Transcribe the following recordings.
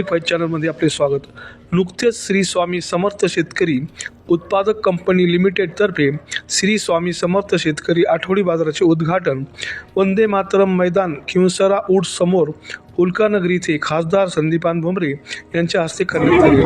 Public wise चॅनलमध्ये आपले स्वागत. नुकतेच श्री स्वामी समर्थ शेतकरी उत्पादक कंपनी लिमिटेडतर्फे श्री स्वामी समर्थ शेतकरी आठवडी बाजाराचे उद्घाटन वंदे मातरम मैदान किंसरा उड समोर उल्कानगरी येथे खासदार संदीपान भुमरे यांच्या हस्ते करण्यात आले.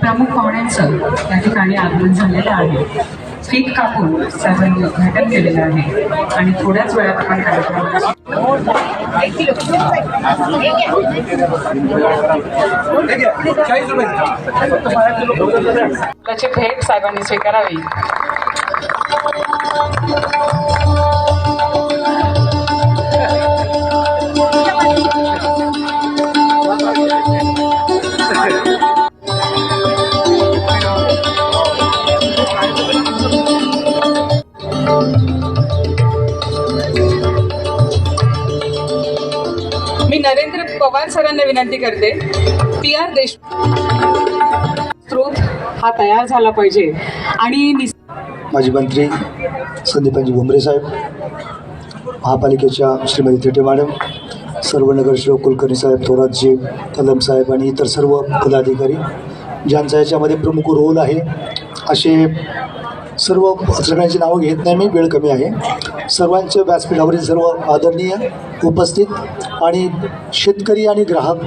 प्रमुख पाहुण्यांचं या ठिकाणी आगमन झालेलं आहे. केक कापून साहेबांनी उद्घाटन केलेलं आहे. आणि थोड्याच वेळात आपण कार्यक्रमाला त्याची भेट साहेबांनी स्वीकारावी. मी नरेंद्र पवार सरांना विनंती करते पी आर देश स्रोत हा तयार झाला पाहिजे. आणि निस- माजी मंत्री संदीपांजी भुमरे साहेब महापालिकेच्या श्रीमती थेटे मॅडम सर्व नगरसेवक कुलकर्णी साहेब थोरातजी कदम साहेब आणि इतर सर्व पदाधिकारी ज्यांचा याच्यामध्ये प्रमुख रोल आहे असे सर्व सगळ्यांची नावं घेत नाही मी वेळ कमी आहे. सर्वांच्या व्यासपीठावरील सर्व आदरणीय उपस्थित आणि शेतकरी आणि ग्राहक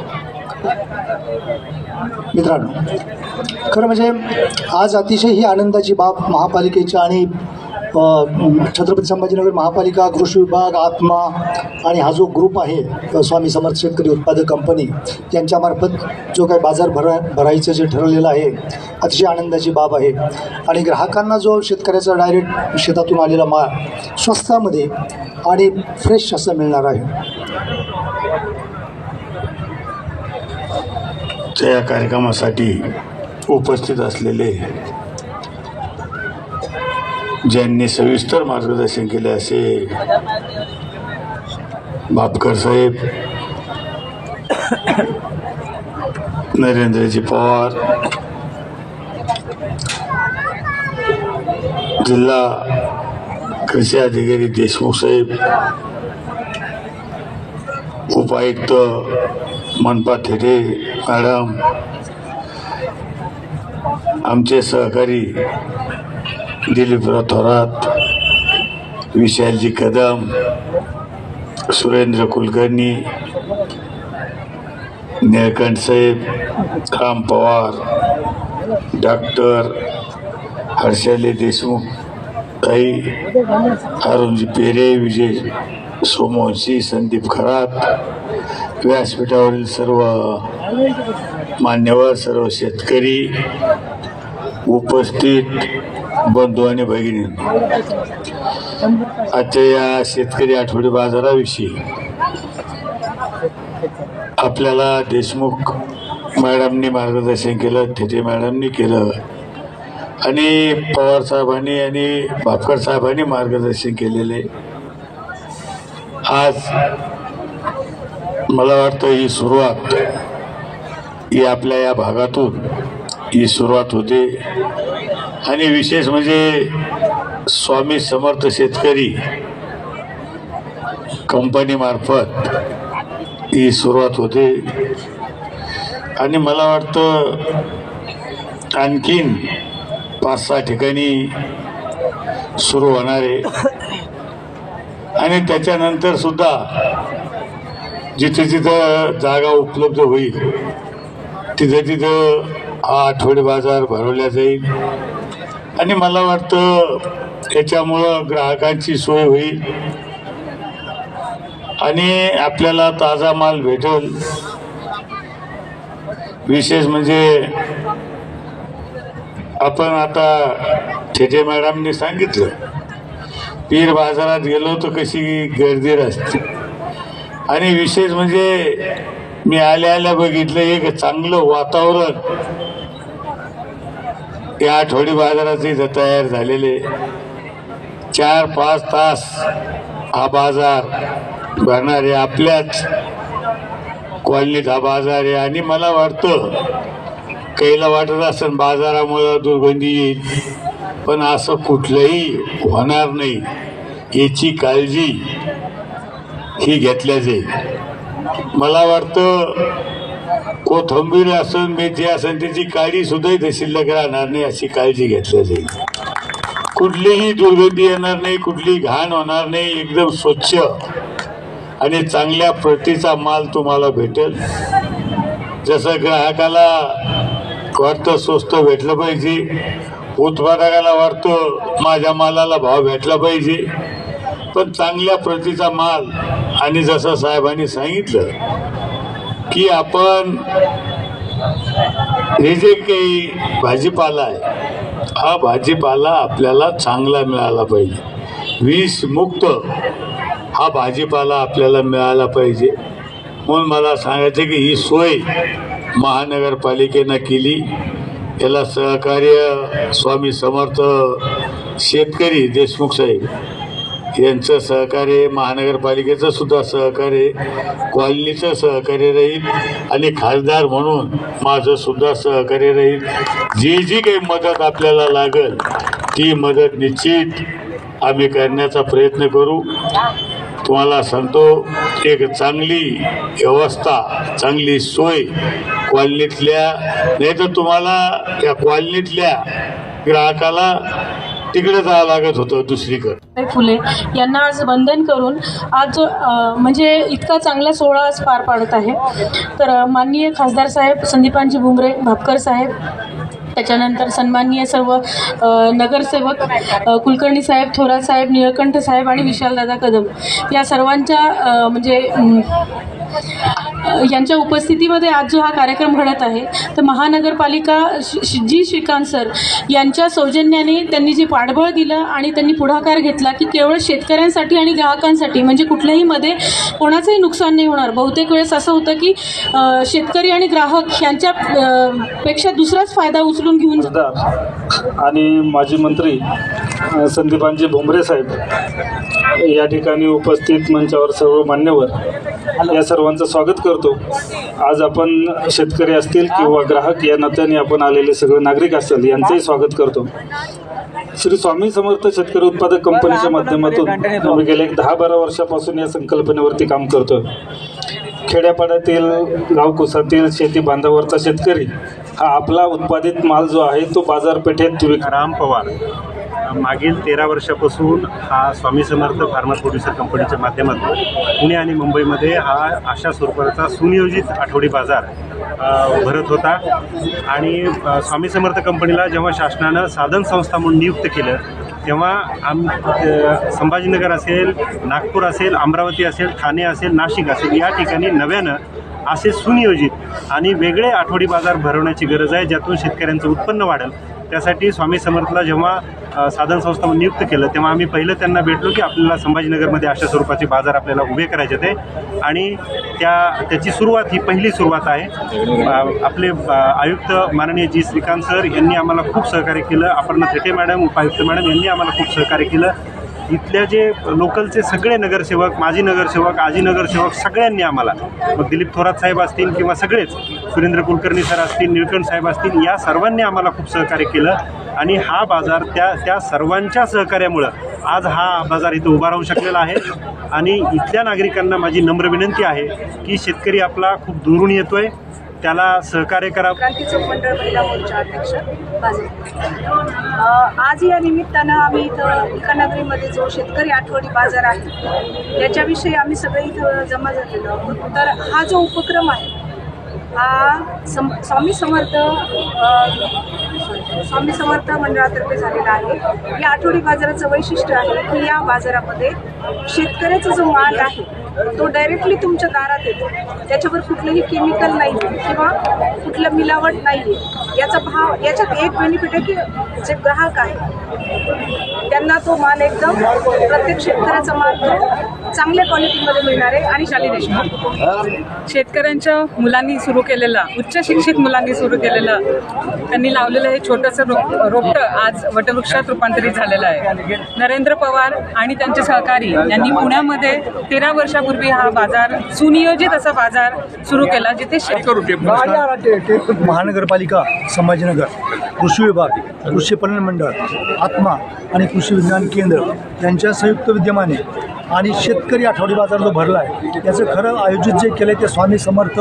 मित्रांनो खरं म्हणजे आज अतिशय ही आनंदाची बाब महापालिकेच्या आणि छत्रपती संभाजीनगर महापालिका कृषी विभाग आत्मा आणि हा जो ग्रुप आहे स्वामी समर्थ शेतकरी उत्पादक कंपनी यांच्यामार्फत जो काही बाजार भरा भरायचं जे ठरवलेलं आहे अतिशय आनंदाची बाब आहे. आणि ग्राहकांना जो शेतकऱ्याचा डायरेक्ट शेतातून आलेला माल स्वस्तामध्ये आणि फ्रेश असा मिळणार आहे. त्या या कार्यक्रमासाठी उपस्थित असलेले ज्यांनी सविस्तर मार्गदर्शन केले असे बापकर साहेब नरेंद्रजी पवार जिल्हा कृषी अधिकारी देशमुख साहेब उपायुक्त मनपा थेटे मॅडम आमचे सहकारी दिलीपराव थोरात विशालजी कदम सुरेंद्र कुलकर्णी निळकंठ साहेब राम पवार डॉक्टर हर्षले देशमुख ताई अरुणजी पेरे विजय सोमवंशी संदीप खरात व्यासपीठावरील सर्व मान्यवर सर्व शेतकरी उपस्थित बंधू आणि भगिनी. आजच्या या शेतकरी आठवडी बाजाराविषयी आपल्याला देशमुख मॅडमनी मार्गदर्शन केलं थेटे मॅडमनी केलं आणि पवार साहेबांनी आणि भापकर साहेबांनी मार्गदर्शन केलेले. आज मला वाटतं ही सुरुवात ही आपल्या या भागातून ही सुरुवात होते. आणि विशेष म्हणजे स्वामी समर्थ शेतकरी कंपनीमार्फत ही सुरुवात होते. आणि मला वाटतं आणखीन पाच सहा ठिकाणी सुरू होणारे आणि त्याच्यानंतर सुद्धा जिथे जिथं जागा उपलब्ध होईल तिथं तिथं हा आठवडे बाजार भरवला जाईल. आणि मला वाटतं याच्यामुळं ग्राहकांची सोय होईल. आणि आपल्याला ताजा माल भेटेल. विशेष म्हणजे आपण आता ठेठे मॅडमने सांगितलं पीर बाजारात गेलो तर कशी गर्दी असते आणि विशेष म्हणजे मी आल्या आल्या बघितलं एक चांगलं वातावरण या आठवडी बाजाराचे इथं तयार झालेले. चार पाच तास हा बाजार भरणारे आपल्याच कॉलनीत हा बाजार आहे. आणि मला वाटतं काहीला वाटत असेल बाजारामुळं दुर्गंधी येईल. पण असं कुठलंही होणार नाही. याची काळजी ही घेतल्या जाईल मला वाटतं कोथंबीर असून मेथी असेल त्याची काळी सुद्धा इथे शिल्लक राहणार नाही अशी काळजी घेतल्या जाईल कुठलीही दुर्गंधी येणार नाही कुठली घाण होणार नाही एकदम स्वच्छ आणि चांगल्या प्रतीचा माल तुम्हाला भेटेल. जसं ग्राहकाला वाटतं स्वस्त भेटलं पाहिजे उत्पादकाला वाटतो माझ्या मालाला भाव भेटला पाहिजे. पण चांगल्या प्रतीचा माल आणि जसं साहेबांनी सांगितलं की आपण हे जे काही भाजीपाला आहे हा भाजीपाला आपल्याला चांगला मिळाला पाहिजे. विषमुक्त हा भाजीपाला आपल्याला मिळाला पाहिजे. म्हणून मला सांगायचं की ही सोय महानगरपालिकेनं केली. याला सहकार्य स्वामी समर्थ शेतकरी देशमुख साहेब यांचं सहकार्य महानगरपालिकेचं सुद्धा सहकार्य कॉलनीचं सहकार्य राहील आणि खासदार म्हणून माझं सुद्धा सहकार्य राहील. जी जी काही मदत आपल्याला लागेल ती मदत निश्चित आम्ही करण्याचा प्रयत्न करू. तुम्हाला सांगतो एक चांगली व्यवस्था चांगली सोय कॉलनीतल्या नाही तर तुम्हाला या कॉलनीतल्या ग्राहकाला तिकडे जावं लागत होतं दुसरीकडे. फुले यांना आज वंदन करून आज म्हणजे इतका चांगला सोहळा आज पार पाडत आहे. तर माननीय खासदार साहेब संदीपांजी भुमरे भापकर साहेब त्याच्यानंतर सन्माननीय सर्व नगरसेवक कुलकर्णी साहेब थोरात साहेब निळकंठ साहेब आणि विशालदादा कदम या सर्वांच्या म्हणजे यांच्या उपस्थितीमध्ये आज जो हा कार्यक्रम घडत आहे तर महानगरपालिका शि- जी श्रीकांत सर यांच्या सौजन्याने त्यांनी जे पाठबळ दिलं आणि त्यांनी पुढाकार घेतला की केवळ शेतकऱ्यांसाठी आणि ग्राहकांसाठी म्हणजे कुठल्याही मध्ये कोणाचंही नुकसान नाही होणार. बहुतेक वेळेस असं होतं की शेतकरी आणि ग्राहक यांच्या पेक्षा दुसराच फायदा उचलून घेऊन खासदार आणि माजी मंत्री संदीपांजी भुमरे साहेब या ठिकाणी उपस्थित मंचावर सर्व मान्यवर या सर्वांचं स्वागत करतो. आज आपण शेतकरी असतील किंवा ग्राहक या नात्याने आपण आलेले सगळे नागरिक असतील यांचंही स्वागत करतो. श्री स्वामी समर्थ शेतकरी उत्पादक कंपनीच्या माध्यमातून आम्ही गेल्या एक दहा बारा वर्षापासून या संकल्पनेवरती काम करतो खेड्यापाड्यातील गावकुसातील शेती बांधावरचा शेतकरी हा आपला उत्पादित माल जो आहे तो बाजारपेठेत विक्राम पवार. मागील तेरा वर्षापासून हा स्वामी समर्थ फार्मा प्रोड्युसर कंपनीच्या माध्यमातून पुणे आणि मुंबईमध्ये हा अशा स्वरूपाचा सुनियोजित आठवडी बाजार भरत होता. आणि स्वामी समर्थ कंपनीला जेव्हा शासनानं साधन संस्था म्हणून नियुक्त केलं तेव्हा आम संभाजीनगर असेल नागपूर असेल अमरावती असेल ठाणे असेल नाशिक असेल या ठिकाणी नव्यानं असे सुनियोजित आणि वेगळे आठवडी बाजार भरवण्याची गरज आहे ज्यातून शेतकऱ्यांचं उत्पन्न वाढेल. त्यासाठी स्वामी समर्थला जेव्हा साधन संस्था नियुक्त केलं तेव्हा आम्ही पहिलं त्यांना भेटलो की आपल्याला संभाजीनगरमध्ये अशा स्वरूपाचे बाजार आपल्याला उभे करायचे ते आणि त्या त्याची सुरुवात ही पहिली सुरुवात आहे. आपले आयुक्त माननीय जी श्रीकांत सर यांनी आम्हाला खूप सहकार्य केलं. अपर्णा थेटे मॅडम उपायुक्त मॅडम यांनी आम्हाला खूप सहकार्य केलं. इथल्या जे लोकलचे सगळे नगरसेवक माजी नगरसेवक आजी नगरसेवक सगळ्यांनी आम्हाला मग दिलीप थोरात साहेब असतील किंवा सगळेच सुरेंद्र कुलकर्णी सर असतील निळकंठ साहेब असतील या सर्वांनी आम्हाला खूप सहकार्य केलं. आणि हा बाजार त्या त्या सर्वांच्या सहकार्यामुळं आज हा बाजार इथं उभा राहू शकलेला आहे. आणि इथल्या नागरिकांना माझी नम्र विनंती आहे की शेतकरी आपला खूप दुरून येतोय. त्याला सहकार्य करा. क्रांती चौक मंडळ महिला मोर्चा अध्यक्ष बाजार आज या निमित्तानं आम्ही इथं इकानगरीमध्ये जो शेतकरी आठवडी बाजार आहे याच्याविषयी आम्ही सगळे इथं जमा झालेलो आहोत. तर हा जो उपक्रम आहे हा सम स्वामी समर्थ स्वामी समर्थ मंडळातर्फे झालेला आहे. या आठवडी बाजाराचं वैशिष्ट्य आहे की या बाजारामध्ये शेतकऱ्याचा जो माल आहे तो डायरेक्टली तुमच्या दारात येतो. त्याच्यावर कुठलंही केमिकल नाही किंवा कुठलं मिलावट नाही आहे याचा भाव याच्यात एक बेनिफिट आहे की जे ग्राहक आहे त्यांना तो माल एकदम प्रत्येक शेतकऱ्याचा माल तो चांगल्या क्वालिटीमध्ये मिळणार आहे आणि शाली देशमुख. शेतकऱ्यांच्या मुलांनी सुरू केलेलं उच्च शिक्षित मुलांनी सुरू केलेलं त्यांनी लावलेलं हे छोटंसं रोप रोपटं आज वटवृक्षात रूपांतरित झालेलं आहे. नरेंद्र पवार आणि त्यांचे सहकारी यांनी पुण्यामध्ये तेरा वर्षापूर्वी हा बाजार सुनियोजित असा बाजार सुरू केला जिथे शेत महानगरपालिका संभाजीनगर कृषी विभाग कृषी पणन मंडळ आत्मा आणि कृषी विज्ञान केंद्र यांच्या संयुक्त विद्यमाने आणि शेतकरी आठवडी बाजार जो भरला आहे याचं खरं आयोजित जे केलं आहे ते स्वामी समर्थ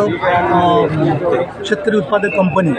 शेतकरी उत्पादक कंपनी